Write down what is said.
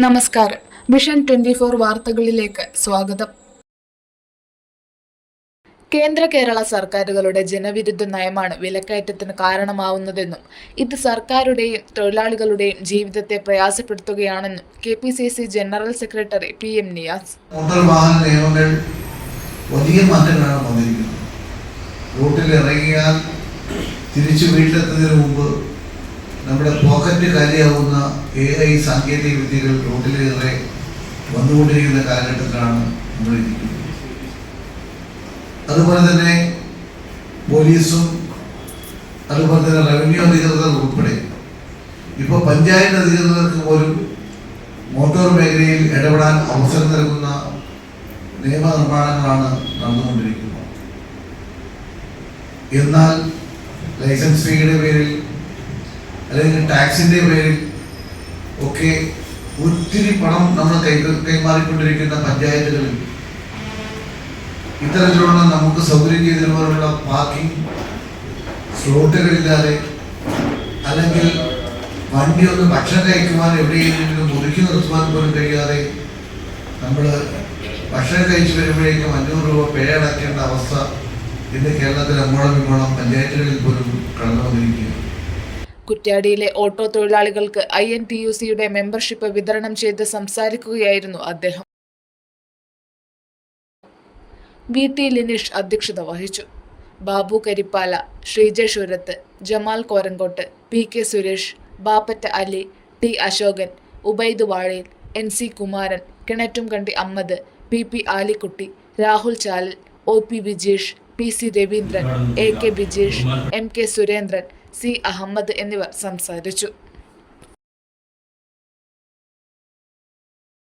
നമസ്കാരം. Vision twenty four വാർത്തകളിലേക്ക് സ്വാഗതം. കേന്ദ്ര കേരള സർക്കാരുകളുടെ ജനവിരുദ്ധ നയമാണ് വിലക്കയറ്റത്തിന് കാരണമാവുന്നതെന്നും ഇത് സർക്കാരുടെയും തൊഴിലാളികളുടെയും ജീവിതത്തെ പ്രയാസപ്പെടുത്തുകയാണെന്നും K P C C general secretary P M Niyas. Motor വാഹന നിയമങ്ങൾ വലിയ മാറ്റങ്ങളാണ് വന്നിരിക്കുന്നത്. റോട്ടിൽ ഇറങ്ങിയാൽ തിരിച്ചു വീട്ടിലെത്തുന്നതിന് മുമ്പ് നമ്മുടെ പോക്കറ്റ് കാര്യമാകുന്ന എ ഐ സാങ്കേതിക വിദ്യകൾ റോഡിലേറെ വന്നുകൊണ്ടിരിക്കുന്ന കാലഘട്ടത്തിലാണ് നമ്മൾ അതുപോലെ തന്നെ പോലീസും അതുപോലെ തന്നെ റവന്യൂ അധികൃതർ ഉൾപ്പെടെ. ഇപ്പോൾ പഞ്ചായത്ത് അധികൃതർക്ക് പോലും മോട്ടോർ മേഖലയിൽ ഇടപെടാൻ അവസരം നൽകുന്ന നിയമനിർമ്മാണങ്ങളാണ് നടന്നുകൊണ്ടിരിക്കുന്നത്. എന്നാൽ ലൈസൻസ് ഫീയുടെ പേരിൽ അല്ലെങ്കിൽ ടാക്സിന്റെ പേരിൽ ഒക്കെ ഒത്തിരി പണം നമ്മൾ കൈ കൈമാറിക്കൊണ്ടിരിക്കുന്ന പഞ്ചായത്തുകളിൽ ഇത്തരത്തിലുള്ള നമുക്ക് സൗകര്യം ചെയ്തതുപോലുള്ള പാർക്കിംഗ് സ്ലോട്ടുകളില്ലാതെ അല്ലെങ്കിൽ വണ്ടി ഒന്ന് ഭക്ഷണം കഴിക്കുവാൻ എവിടെയെങ്കിലും ഒതുക്കി നിർത്തുവാൻ പോലും കഴിയാതെ നമ്മൾ ഭക്ഷണം കഴിച്ചു വരുമ്പോഴേക്കും അഞ്ഞൂറ് രൂപ പിഴ അടയ്ക്കേണ്ട അവസ്ഥ ഇന്ന് കേരളത്തിൽ അങ്ങോളം ഇങ്ങോളം പഞ്ചായത്തുകളിൽ പോലും കടന്നു വന്നിരിക്കുകയാണ് കുറ്റ്യാടിയിലെ ഓട്ടോ തൊഴിലാളികൾക്ക് ഐ എൻ ടി യു സിയുടെ മെമ്പർഷിപ്പ് വിതരണം ചെയ്ത് സംസാരിക്കുകയായിരുന്നു അദ്ദേഹം. വി. ടി. ലിനീഷ് അധ്യക്ഷത വഹിച്ചു. Babu Karippala Sreejesh Urath Jamal Korangott P. K. Suresh Bappatta Ali T. Ashokan Ubaid Vazhayil N. C. Kumaran Kinattumkandi Ammad P. P. Alikkutty Rahul Chalal O. P. Vijesh P. C. Raveendran A. K. Vijesh M. K. Surendran C Ahammed എന്നിവർ സംസാരിച്ചു